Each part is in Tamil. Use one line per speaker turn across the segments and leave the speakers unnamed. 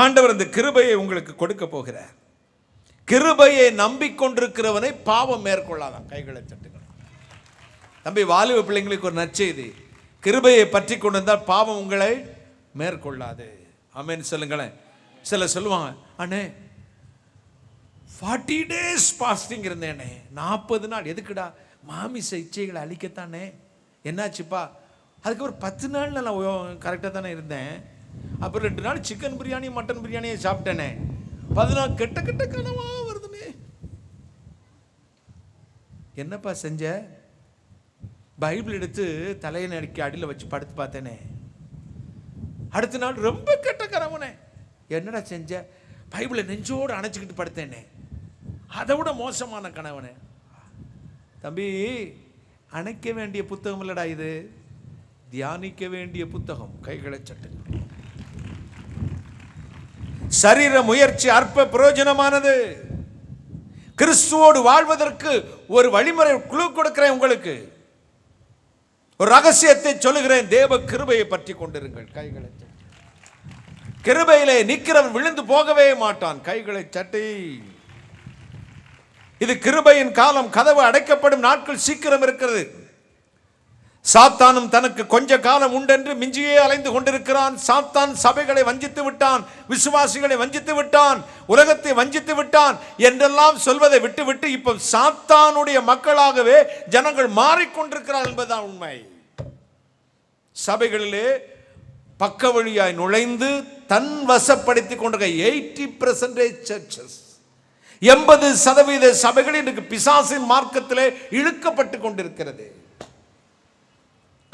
ஆண்டவர் இந்த கிருபையை உங்களுக்கு கொடுக்க போகிறார். கிருபையை நம்பிக்கொண்டிருக்கிறவனை பாவம் மேற்கொள்ளாதான். கைகளை தட்டுங்கள். தம்பி வாலிப பிள்ளைங்களுக்கு ஒரு நற்செய்தி. கிருபையை பற்றி கொண்டிருந்தால் பாவம் உங்களை மேற்கொள்ளாது. ஆமென் சொல்லுங்களேன். சில சொல்லுவாங்க அண்ணே ஃபார்ட்டி டேஸ் பாஸ்டிங் இருந்தேனே. நாற்பது நாள். எதுக்குடா? மாமிச இச்சைகளை அழிக்கத்தானே? என்னாச்சுப்பா? அதுக்கப்புறம் பத்து நாள் நான் கரெக்டாக தானே இருந்தேன். அப்புறம் ரெண்டு நாள் சிக்கன் பிரியாணி மட்டன் பிரியாணியை சாப்பிட்டேனே. பதினாலு கெட்ட கெட்ட கனவா வருதுனே. என்னப்பா செஞ்ச? பைபிள் எடுத்து தலையை நடிக்க அடியில் வச்சு படுத்து பார்த்தேனே. அடுத்த நாள் ரொம்ப கெட்ட கனவுனே. என்னடா செஞ்ச? பைபிளை நெஞ்சோடு அணைச்சிக்கிட்டு படுத்தேனே. அதை விட மோசமான கனவுனே. தம்பி அணைக்க வேண்டிய புத்தகம் இல்லடா இது. தியானிக்க வேண்டிய புத்தகம். கைகளை சட்டுங்க சரீர முயற்சி அற்ப பிரயோஜனமானது. கிறிஸ்துவோடு வாழ்வதற்கு ஒரு வழிமுறை குழு கொடுக்கிறேன் உங்களுக்கு. ஒரு ரகசியத்தை சொல்லுகிறேன். தேவ கிருபையை பற்றி கொண்டிருங்கள். கைகளை கிருபையிலே நிக்கிறவன் விழுந்து போகவே மாட்டான். கைகளை சட்டை. இது கிருபையின் காலம். கதவு அடைக்கப்படும் நாட்கள் சீக்கிரம் இருக்கிறது. சாத்தானும் தனக்கு கொஞ்ச காலம் உண்டென்று மிஞ்சியே அலைந்து கொண்டிருக்கிறான். சாத்தான் சபைகளை வஞ்சித்து விட்டான் விசுவாசிகளை வஞ்சித்து விட்டான் உலகத்தை வஞ்சித்து விட்டான் என்றெல்லாம் சொல்வதை விட்டுவிட்டு இப்போ சாத்தானுடைய மக்களாகவே ஜனங்கள் மாறிக்கொண்டிருக்கிறார் என்பதுதான் உண்மை. சபைகளிலே பக்க வழியாய் நுழைந்து தன் வசப்படுத்திக் கொண்டிருக்க எயிட்டி பர்சன்டேஜ் சர்ச்சஸ் எண்பது சதவீத சபைகள் இன்றைக்கு பிசாசின் மார்க்கத்திலே இழுக்கப்பட்டு கொண்டிருக்கிறது.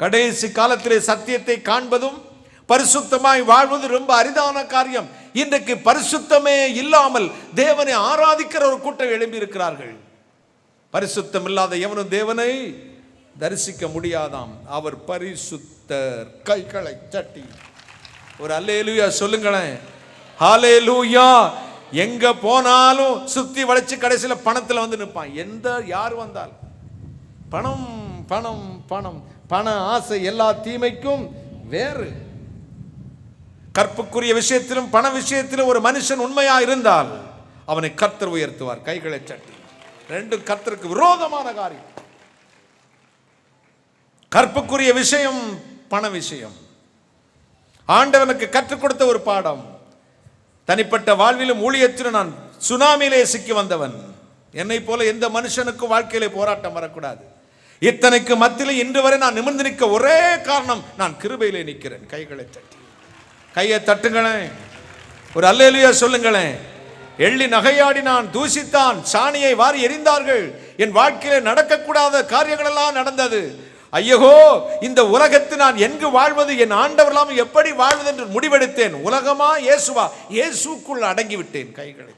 கடைசி காலத்திலே சத்தியத்தை காண்பதும் பரிசுத்தமாய் வாழ்வது ரொம்ப அரிதான காரியம். இன்றைக்கு பரிசுத்தமே இல்லாமல் தேவனை ஆராதிக்கிற ஒரு கூட்டம் எழும்பி இருக்கிறார்கள் பரிசுத்தம் இல்லாத எவனும் தேவனை தரிசிக்க முடியாதாம். அவர் பரிசுத்தர். கைகளை சட்டி ஒரு அல்லேலூயா சொல்லுங்களேன். ஹalleluya எங்க போனாலும் சுத்தி வளைச்சு கடைசியில் பணத்தில் வந்து நிற்பான். எந்த யார் வந்தால் பணம் பணம் பணம். பண ஆசை எல்லா தீமைக்கும் வேறு. கற்புக்குரிய விஷயத்திலும் பண விஷயத்திலும் ஒரு மனுஷன் உண்மையா இருந்தால் அவனை கர்த்தர் உயர்த்துவார். கைகளை சட்டி. ரெண்டும் கர்த்தருக்கு விரோதமான காரியம். கற்புக்குரிய விஷயம் பண விஷயம். ஆண்டவனுக்கு கற்றுக் கொடுத்த ஒரு பாடம். தனிப்பட்ட வாழ்விலும் ஊழியத்திலும் நான் சுனாமியிலே சிக்கி வந்தவன். என்னை போல எந்த மனுஷனுக்கும் வாழ்க்கையிலே போராட்டம் வரக்கூடாது. இத்தனைக்கு மத்தியில் இன்று வரை நான் நிமிர்ந்து நிற்க ஒரே காரணம் நான் கிருபையிலே நிற்கிறேன். கைகளை தட்டி. கையை தட்டுங்களேன். ஒரு அல்லேலியா சொல்லுங்களேன். எள்ளி நகையாடினான் தூசித்தான் சாணியை வாரி எறிந்தார்கள் என் வாழ்க்கையிலே நடக்கக்கூடாத காரியங்கள் எல்லாம் நடந்தது. ஐயகோ இந்த உலகத்தில் நான் எங்கு வாழ்வது என் ஆண்டவரெல்லாம் எப்படி வாழ்வது என்று முடிவெடுத்தேன். உலகமா இயேசுவா இயேசுக்குள் அடங்கிவிட்டேன் கைகளை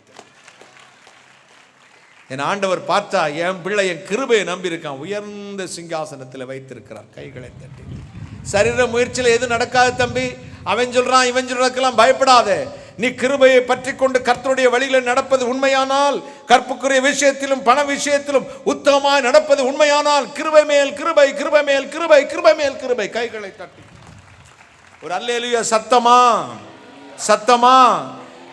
என் ஆண்டவர் பார்த்தா என் பிள்ளை என் கிருபையை நம்பியிருக்கான். உயர்ந்த சிங்காசனத்தில் வைத்திருக்கிறார். கைகளை தட்டி. சரீர முயற்சியில் எது நடக்காது தம்பி. அவன் சொல்கிறான் இவன் சொல்றதுக்கெல்லாம் பயப்படாதே. நீ கிருபையை பற்றி கொண்டு கர்த்தருடைய வழியில் நடப்பது உண்மையானால் கற்புக்குரிய விஷயத்திலும் பண விஷயத்திலும் உத்தமமாய் நடப்பது உண்மையானால் கிருபை மேல் கிருபை கிருபை மேல் கிருபை கிருபை மேல் கிருபை. கைகளை தட்டி. ஒரு அல்லேலுயா சத்தமா? சத்தமா?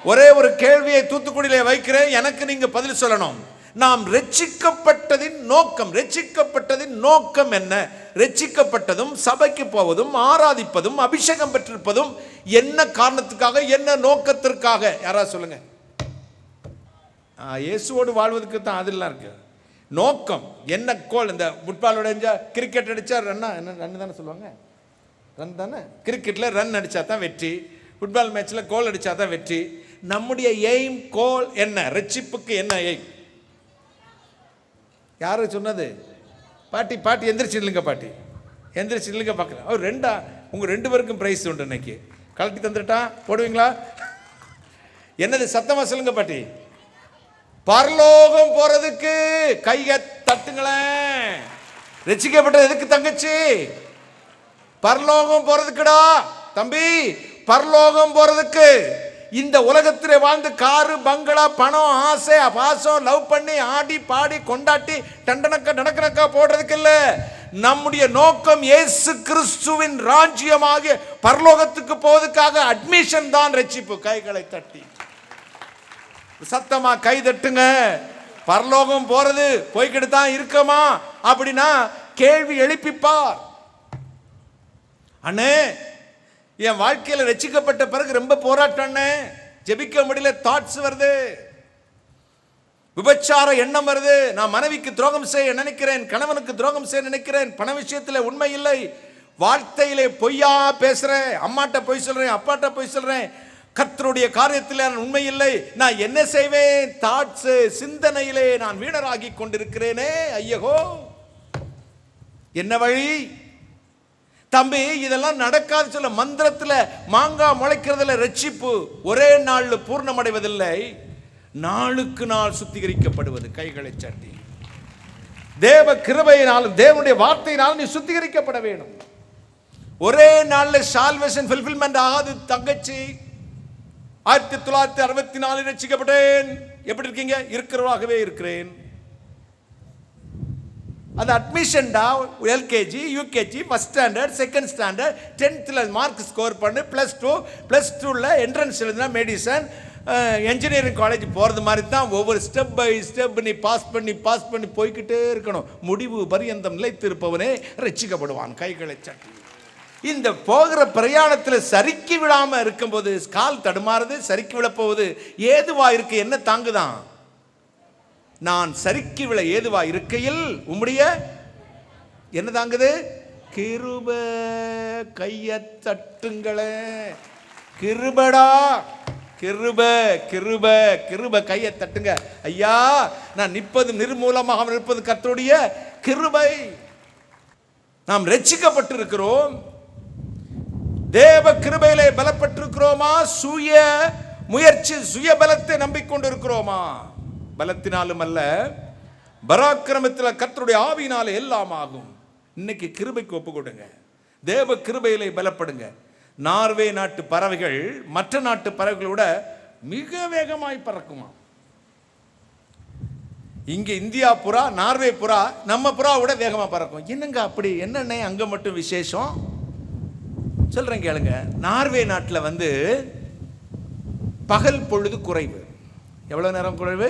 ஒரே ஒரு கேள்வியை தூத்துக்குடியிலே வைக்கிறேன். எனக்கு நீங்க பதில் சொல்லணும். நாம் ரட்சிக்கப்பட்டதின் நோக்கம் ரட்சிக்கப்பட்டதின் நோக்கம் என்ன? ரட்சிக்கப்பட்டதும் சபைக்கு போவதும் ஆராதிப்பதும் அபிஷேகம் பெற்றிருப்பதும் என்ன காரணத்துக்காக என்ன நோக்கத்திற்காக? யாராவது சொல்லுங்க. இயேசுவோடு வாழ்வதற்கு தான் அதெல்லாம் இருக்கு. நோக்கம் என்ன கோல்? இந்த ஃபுட்பால் அடிச்சா கிரிக்கெட் அடிச்சா ரன்னா என்ன ரன் தானே சொல்லுவாங்க? ரன் தானே? கிரிக்கெட்டில் ரன் அடித்தா தான் வெற்றி. ஃபுட்பால் மேட்ச்சில் கோல் அடித்தா தான் வெற்றி. நம்முடைய எய்ம் கோல் என்ன? ரட்சிப்புக்கு என்ன எய்ம் யாரு சொன்னது? பாட்டி பாட்டி எந்திரிச்சு இல்லைங்க பாட்டி. எந்திரிச்சு இல்லைங்க பார்க்கலாம். அவர் ரெண்டா உங்கள் ரெண்டு பேருக்கும் ப்ரைஸ் உண்டு இன்னைக்கு. கலட்டி தந்துட்டா? போடுவீங்களா? என்னது சத்தமா சொல்லுங்க பாட்டி. பரலோகம் போறதுக்கு கையை தட்டுங்களேன். ரசிக்கப்பட்டது எதுக்கு தங்கச்சி? பரலோகம் போறதுக்குடா. தம்பி பரலோகம் போறதுக்கு. இந்த உலகத்தில் வாழ்ந்து காரு பங்களா பணம் ஆசை பாசம் லவ் பண்ணி ஆடி பாடி கொண்டாட்டி டண்டனக்கா நடக்கனக்கா போடுறதுக்கு இல்லை. நம்முடைய நோக்கம் இயேசு கிறிஸ்துவின் ராஜ்யமாக பரலோகத்துக்கு போவதுக்காக அட்மிஷன் தான் ரட்சிப்பு. கைகளை தட்டி. சத்தமா கை தட்டுங்க. பரலோகம் போறது போய்கிட்டு தான் இருக்கமா? அப்படின்னா கேள்வி எழுப்பிப்பார். அண்ணே என் வாழ்க்கையில் ரசிக்கப்பட்ட பிறகு ரொம்ப போராட்டம் அண்ணே. ஜெபிக்க முடியல தாட்ஸ் வருது. விபச்சார எண்ணம் வருது. நான் மனைவிக்கு துரோகம் செய்ய நினைக்கிறேன் கணவனுக்கு துரோகம் செய்ய நினைக்கிறேன் பண விஷயத்தில் உண்மை இல்லை. வார்த்தையிலே பொய்யா பேசுறேன் அம்மாட்ட பொய் சொல்றேன் அப்பாட்ட பொய் சொல்றேன். கர்த்தருடைய காரியத்தில் நான் உண்மை இல்லை. நான் என்ன செய்வேன்? தாட்ஸ் சிந்தனையிலே நான் வீணராகி கொண்டிருக்கிறேனே ஐயகோ. என்ன வழி? தம்பி இதெல்லாம் நடக்காது சொல்ல மந்திரத்தில் மாங்காய் முளைக்கிறதுல ரட்சிப்பு ஒரே நாளில் பூர்ணமடைவதில்லை. நாளுக்கு நாள் சுத்திகரிக்கப்படுவது கைகளை சட்டி. தேவ கிருபையினாலும் தேவனுடைய வார்த்தையினாலும் நீ சுத்திகரிக்கப்பட வேணும் ஒரே நாளில் சால்வேஷன் ஃபில்ஃபில்மெண்ட் ஆகாது தங்கச்சி. ஆயிரத்தி தொள்ளாயிரத்தி அறுபத்தி நாலில் ரசிக்கப்பட்டேன் எப்படி இருக்கீங்க? இருக்கிறவாகவே இருக்கிறேன். அது அட்மிஷன்டா LKG UKG first standard second standard டென்த்தில் மார்க் ஸ்கோர் பண்ணு ப்ளஸ் டூ ப்ளஸ் டூவில் என்ட்ரன்ஸ் எழுதுனா மெடிசன் என்ஜினியரிங் காலேஜ் போகிறது மாதிரி தான் ஒவ்வொரு ஸ்டெப் பை ஸ்டெப் நீ பாஸ் பண்ணி பாஸ் பண்ணி போய்கிட்டே இருக்கணும். முடிவு பரியந்தம் நிலைத்திருப்பவனே ரசிக்கப்படுவான் கைகளை சட்டி. இந்த போகிற பிரயாணத்தில் சறுக்கி விழாமல் இருக்கும்போது கால் தடுமாறுது சறுக்கி விழப்போகுது. ஏதுவாக இருக்குது என்ன தாங்குதான்? நான் சறுக்கி விழ ஏதுவா இருக்கையில் உம்முடைய என்ன தாங்குது? கிருப கைய தட்டுங்களே. கிருபடா. கிருப கிருப கிருப கையை தட்டுங்க. ஐயா நான் நிற்பது நிர்மூலமாக நிற்பது கத்தோடைய கிருபை. நாம் ரட்சிக்கப்பட்டிருக்கிறோம். தேவ கிருபையிலே பலப்பட்டிருக்கிறோமா? சுய முயற்சி சுய பலத்தை நம்பிக்கொண்டிருக்கிறோமா? பலத்தினாலும் அல்ல பராக்கிரமத்தில் கத்தருடைய ஆவியினாலே எல்லாம் ஆகும். இன்னைக்கு கிருபைக்கு ஒப்பு கொடுங்க. தேவ கிருபையிலே பலப்படுங்க. நார்வே நாட்டு பறவைகள் மற்ற நாட்டு பறவைகளை விட மிக வேகமாய் பறக்குமா? இங்க இந்தியா புறா நார்வே புறா நம்ம புறா விட வேகமா பறக்கும். என்னங்க அப்படி? என்னென்ன அங்க மட்டும் விசேஷம்? சொல்றேன் கேளுங்க. நார்வே நாட்டில் வந்து பகல் பொழுது குறைவு. எவ்வளோ நேரம் குறைவு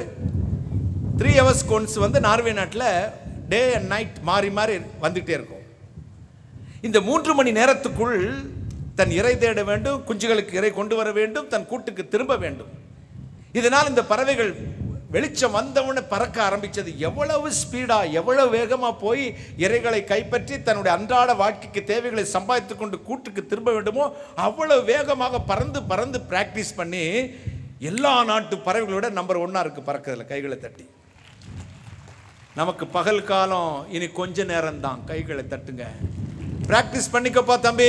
த்ரீ ஹவர்ஸ் கோன்ஸ் வந்து நார்வே நாட்டில் டே அண்ட் நைட் மாறி மாறி வந்துகிட்டே இருக்கும். இந்த மூன்று மணி நேரத்துக்குள் தன் இறை தேட வேண்டும் குஞ்சுகளுக்கு இறை கொண்டு வர வேண்டும் தன் கூட்டுக்கு திரும்ப வேண்டும். இதனால் இந்த பறவைகள் வெளிச்சம் வந்தவுடனே பறக்க ஆரம்பித்தது எவ்வளவு ஸ்பீடாக எவ்வளவு வேகமாக போய் இறைகளை கைப்பற்றி தன்னுடைய அன்றாட வாழ்க்கைக்கு தேவைகளை சம்பாதித்து கொண்டு கூட்டுக்கு திரும்ப வேண்டுமோ அவ்வளவு வேகமாக பறந்து பறந்து பிராக்டிஸ் பண்ணி எல்லா நாட்டு பறவைகளோட நம்பர் ஒன்றா இருக்குது பறக்கிறதுல கைகளை தட்டி. நமக்கு பகல் காலம் இனி கொஞ்ச நேரம் தான் கைகளை தட்டுங்க. ப்ராக்டிஸ் பண்ணிக்கப்பா தம்பி.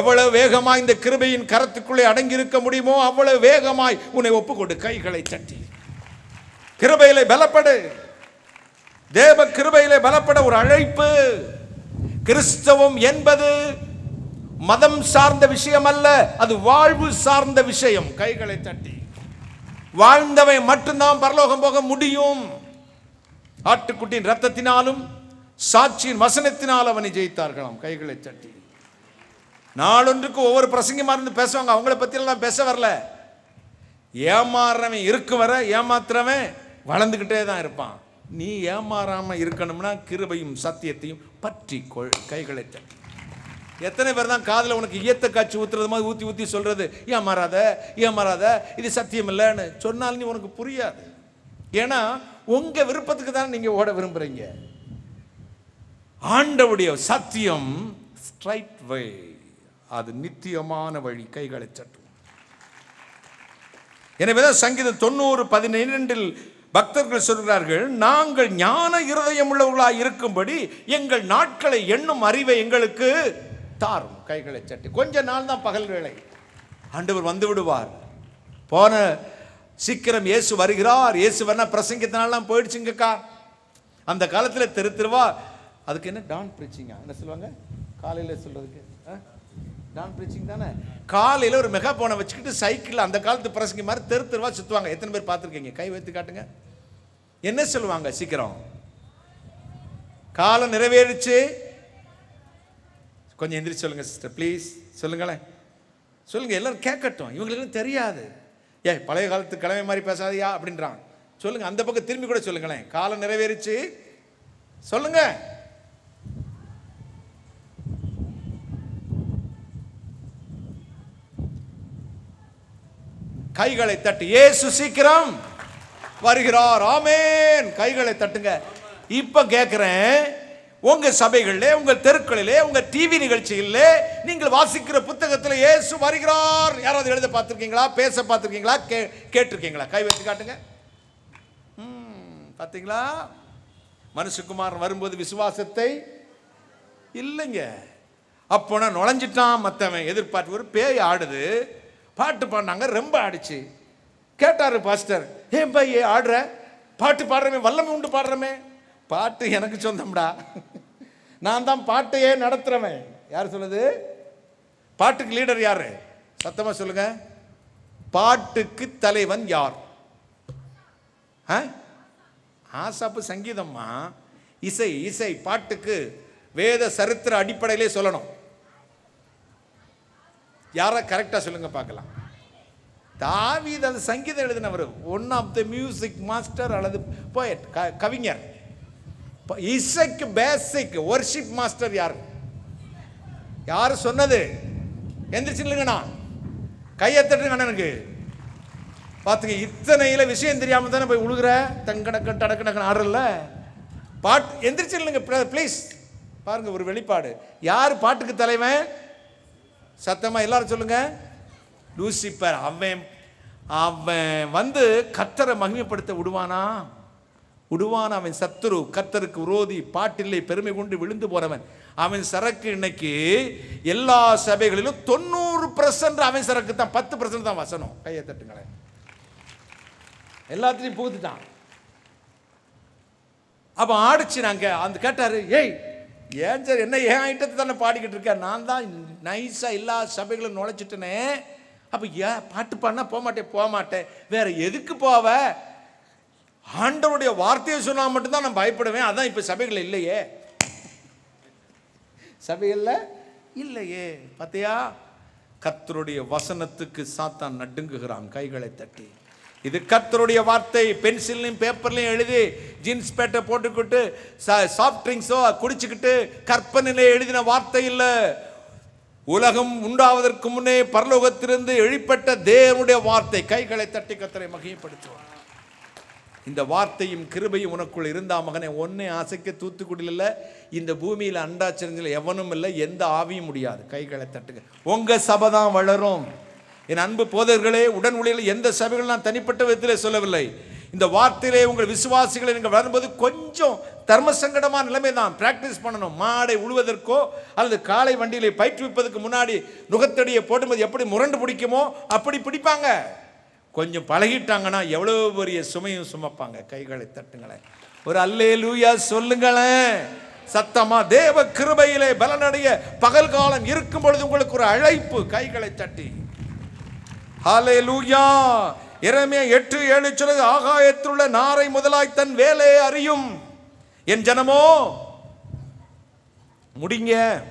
எவ்வளவு வேகமாய் இந்த கிருபையின் கரத்துக்குள்ளே அடங்கியிருக்க முடியுமோ அவ்வளவு வேகமாய் உன்னை ஒப்புக்கொண்டு கைகளை தட்டி. கிருபையிலே பலப்படு. தேவ கிருபையிலே பலப்பட ஒரு அழைப்பு. கிறிஸ்தவம் என்பது மதம் சார்ந்த விஷயம் அல்ல அது வாழ்வு சார்ந்த விஷயம். கைகளை தட்டி. வாழ்ந்தவன் மட்டும்தான் பரலோகம் போக முடியும். ஆட்டுக்குட்டியின் ரத்தத்தினாலும் சாட்சியின் வசனத்தினால் அவனை ஜெயித்தார்களாம். கைகளை தட்டி. நாளொன்றுக்கு ஒவ்வொரு பிரசங்கமாக இருந்து பேசுவாங்க. அவங்கள பற்றியெல்லாம் பேச வரல. ஏமாறுறவன் இருக்கு வர ஏமாத்துறவன் வளர்ந்துக்கிட்டே தான் இருப்பான். நீ ஏமாறாமல் இருக்கணும்னா கிருபையும் சத்தியத்தையும் பற்றி கொள் கைகளை தட்டி. எத்தனை பேர் தான் காதில் உனக்கு ஈயத்த காய்ச்சி ஊத்துறது மாதிரி ஊற்றி ஊற்றி சொல்கிறது ஏன் மாறாத ஏன் மாறாத இது சத்தியம் இல்லைன்னு சொன்னால் நீ உனக்கு புரியாது. ஏன்னா உங்கள் விருப்பத்துக்கு தான் நீங்கள் ஓட விரும்புகிறீங்க ஆண்டவுடைய சத்தியம் ஸ்ட்ரைட் வே அது நித்தியமான வழி கைகளை சட்டும். எனவேதான் சங்கீதம் தொண்ணூறு பதினிரண்டில் பக்தர்கள் சொல்கிறார்கள் நாங்கள் ஞான இருதயம் உள்ளவர்களாக இருக்கும்படி எங்கள் நாட்களை எண்ணும் அறிவை எங்களுக்கு தாரும் கைகளை சட்டி. கொஞ்ச நாள் தான் பகல் வேளை. ஆண்டவர் வந்து விடுவார். போன சீக்கிரம் இயேசு வருகிறார். இயேசு வரனா பிரசங்கத்தினாலாம் போயிடுச்சுங்கக்கா. அந்த காலத்தில் தெரு தெருவா அதுக்கு என்ன? டான் பிரீச்சிங்கா என்ன சொல்லுவாங்க? காலையில் சொல்றதுக்கு ஆ? டான் பிரீச்சிங் தானே? காலையில் ஒரு மெகா போனை வச்சுக்கிட்டு சைக்கிள் அந்த காலத்து பிரசங்க மாதிரி தெரு தெருவா சுற்றுவாங்க எத்தனை பேர் பார்த்துருக்கீங்க? கை வைத்து காட்டுங்க. என்ன சொல்லுவாங்க? சீக்கிரம். காலம் நிறைவேறிச்சு. கொஞ்சம் எந்திரிச்சு சொல்லுங்கள் சிஸ்டர் ப்ளீஸ் சொல்லுங்களேன். சொல்லுங்கள் எல்லோரும் கேட்கட்டும். இவங்களுக்கு தெரியாது. ஏ பழைய காலத்து கிழமை மாதிரி பேசாதியா அப்படின்றான். சொல்லுங்கள் அந்த பக்கம் திரும்பி கூட சொல்லுங்களேன். காலம் நிறைவேறிச்சு. சொல்லுங்கள் கைகளை தட்டு. ஏசு சீக்கிரம் வருகிறார். ஆமேன். கைகளை தட்டுங்க. இப்ப கேட்கிறேன் உங்கள் சபைகளிலே உங்கள் தெருக்களிலே உங்கள் டிவி நிகழ்ச்சிகளிலே நீங்கள் வாசிக்கிற புத்தகத்தில் இயேசு வருகிறார். யாராவது எழுத பார்த்துருக்கீங்களா? பேச பார்த்துருக்கீங்களா? கே கேட்டிருக்கீங்களா? கை வச்சு காட்டுங்க. ம், பார்த்தீங்களா? மனுஷகுமார் வரும்போது விசுவாசத்தை இல்லைங்க. அப்போனா நுழைஞ்சிட்டான் மற்றவன் எதிர்பார்த்து ஒரு பேய் ஆடுது. பாட்டு பாடினாங்க ரொம்ப ஆடிச்சு. கேட்டார் பாஸ்டர் ஏன் பை ஆடுற? பாட்டு பாடுறமே வல்லமை உண்டு பாடுறமே. பாட்டு எனக்கு சொந்தம்டா. நான் தான் பாட்டையே நடத்துறவன். யார் சொல்லுது? பாட்டுக்கு லீடர் யாரு? சத்தமா சொல்லுங்க. பாட்டுக்கு தலைவன் யார்? ஆ? ஆசாப்பு சங்கீதம்மா. இசை இசை பாட்டுக்கு வேத சரித்திர அடிப்படையிலே சொல்லணும். யாரா கரெக்டா சொல்லுங்க பார்க்கலாம். தாவீது அந்த சங்கீதம் எழுதினவர். One of the music master அல்லது போயட் கவிஞர். இசைக்கு பேசிக் ஒர்ஷிப் மாஸ்டர் யார்? யார் சொன்னது? எந்திரிச்சு இல்லைங்கண்ணா கையை தட்டுங்க எனக்கு. பார்த்துங்க இத்தனையில் விஷயம் தெரியாமல் தானே போய் உழுகிற? தங்கடக்க டடக்கடக்க ஆடுறல பாட்டு எந்திரிச்சு இல்லைங்க ப்ளீஸ் பாருங்க ஒரு வெளிப்பாடு. யார் பாட்டுக்கு தலைவன்? சத்தமாக எல்லாரும் சொல்லுங்க. லூசிப்பர் அவன் அவன் வந்து கத்தரை மகிமைப்படுத்த விடுவானா? விடுவான் அவன் சத்துரு கத்தருக்கு விரோதி பாட்டில்லை பெருமை கொண்டு விழுந்து போறவன். அவன் சரக்கு இன்னைக்கு எல்லா சபைகளிலும் தொண்ணூறு பர்சன்ட் அவன் சரக்கு தான் பத்து பர்சன்ட் தான் வசனம். கையை தட்டுங்களேன். எல்லாத்துலேயும் புகுத்துட்டான் அப்போ ஆடிச்சு நாங்கள் அந்த கேட்டாரு ஏய் ஏன் சார் என்ன ஏன் ஐட்டத்தை தானே பாடிக்கிட்டு இருக்க? நான் தான் நைஸாக எல்லா சபைகளும் நுழைச்சிட்டனே. அப்போ ஏன் பாட்டு பாடினா போக மாட்டேன் போக மாட்டேன். வேற எதுக்கு போவ? ஆண்டவருடைய வார்த்தையை சொன்னால் மட்டும்தான் நான் பயப்படுவேன். அதான் இப்போ சபைகள் இல்லையே. சபைகளில் இல்லையே. பார்த்தியா? கத்தருடைய வசனத்துக்கு சாத்தான் நடுங்குகிறான் கைகளை தட்டி. இது கத்தருடைய வார்த்தை. பென்சில்லையும் பேப்பர்லையும் எழுதி ஜீன்ஸ் பேட்டை போட்டுக்கிட்டு சாஃப்ட் ட்ரிங்க்ஸோ குடிச்சுக்கிட்டு கற்பனையில் எழுதின வார்த்தை இல்லை. உலகம் உண்டாவதற்கு முன்னே பரலோகத்திலிருந்து எழுப்பட்ட தேவனுடைய வார்த்தை. கைகளை தட்டி கத்தரை மகிமைப்படுத்துவார். இந்த வார்த்தையும் கிருபையும் உனக்குள் இருந்தா மகனே ஒன்னே ஆசைக்க தூத்துக்குடியில் இல்லை இந்த பூமியில் அண்டாச்சரிஞ்சில் எவனும் இல்லை எந்த ஆவியும் முடியாது. கைகளை தட்டுங்க. உங்கள் சபை தான் வளரும். என் அன்பு போதர்களே உடன் ஊழியர்கள் எந்த சபைகள் நான் தனிப்பட்ட விதத்திலே சொல்லவில்லை. இந்த வார்த்தையிலே உங்கள் விசுவாசிகளை நீங்கள் வளரும்போது கொஞ்சம் தர்ம சங்கடமான நிலைமை தான். ப்ராக்டிஸ் பண்ணணும். மாடை உழுவதற்கோ அல்லது காலை வண்டியிலே பயிற்றுவிப்பதற்கு முன்னாடி நுகத்தடியை போடும்போது எப்படி முரண்டு பிடிக்குமோ அப்படி பிடிப்பாங்க. கொஞ்சம் பழகிட்டாங்கன்னா எவ்வளோ பெரிய சுமையும் சுமப்பாங்க. கைகளை தட்டுங்களேன். ஒரு அல்லே லூயா சொல்லுங்களேன். சத்தமா தேவ கிருபையிலே பலனடைய பகல் காலம் இருக்கும் பொழுது உங்களுக்கு ஒரு அழைப்பு. கைகளை தட்டி. ஹாலே லூயா இறமே எட்டு ஏழு சொல்லுது ஆகாயத்திலுள்ள நாரை முதலாய் தன் வேலையை அறியும். என் ஜனமோ முடிங்க.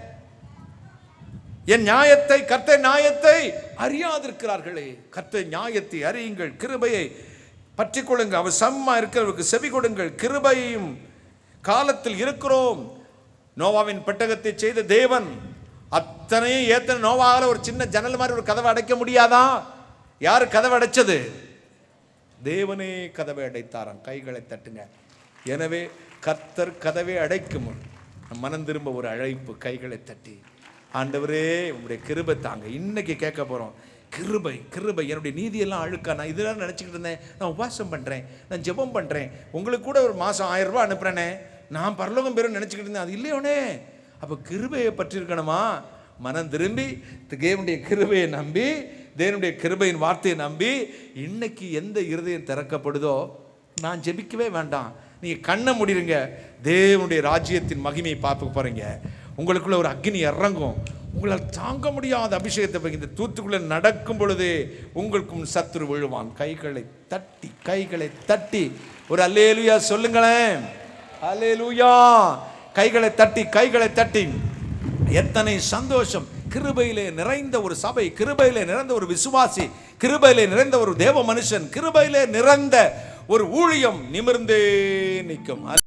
என் நியாயத்தை கர்த்த நியாயத்தை அறியாதிருக்கிறார்களே. கர்த்த நியாயத்தை அறியுங்கள் கிருபையை பற்றி கொள்ளுங்க அவர் சம்மா இருக்கிறவருக்கு செவி கொடுங்கள் கிருபையும் காலத்தில் இருக்கிறோம். நோவாவின் பெட்டகத்தை செய்த தேவன் அத்தனையும் ஏத்தனை நோவாவில் ஒரு சின்ன ஜன்னல் மாதிரி ஒரு கதவை அடைக்க முடியாதா? யார் கதவை அடைச்சது? தேவனே கதவை அடைத்தாராம் கைகளை தட்டுங்க. எனவே கர்த்தர் கதவை அடைக்கும் முன் மனம் திரும்ப ஒரு அழைப்பு கைகளை தட்டி. ஆண்டவரே உங்களுடைய கிருபை தாங்க. இன்னைக்கு கேட்க போகிறோம் கிருபை கிருபை. என்னுடைய நீதியெல்லாம் அழுக்கா. நான் இதெல்லாம் நினச்சிக்கிட்டு இருந்தேன். நான் உபாசம் பண்ணுறேன் நான் ஜெபம் பண்ணுறேன் உங்களுக்கு கூட ஒரு மாதம் ஆயிரம் ரூபா அனுப்புகிறேனே நான் பரலோகம் பெறும் நினச்சிக்கிட்டு இருந்தேன். அது இல்லையோனே. அப்போ கிருபையை பற்றியிருக்கணுமா மனம் திரும்பி தேவனுடைய கிருபையை நம்பி தேவனுடைய கிருபையின் வார்த்தையை நம்பி இன்னைக்கு எந்த இருதயம் திறக்கப்படுதோ நான் ஜெபிக்கவே வேண்டாம். நீங்கள் கண்ணை முடிடுங்க தேவனுடைய ராஜ்யத்தின் மகிமையை பார்க்க போகிறீங்க உங்களுக்குள்ள ஒரு அக்னி இறங்கும். உங்களால் தாங்க முடியாத அபிஷேகத்தை இந்த தூத்துக்குள்ளே நடக்கும் பொழுதே உங்களுக்கும் சத்துரு விழுவான். கைகளை தட்டி கைகளை தட்டி. ஒரு அல்லேலுயா சொல்லுங்களேன். அல்லேலுயா. கைகளை தட்டி கைகளை தட்டி. எத்தனை சந்தோஷம். கிருபையிலே நிறைந்த ஒரு சபை கிருபையிலே நிறைந்த ஒரு விசுவாசி கிருபையிலே நிறைந்த ஒரு தேவ மனுஷன் கிருபையிலே நிறைந்த ஒரு ஊழியம் நிமிர்ந்தே நிற்கும்.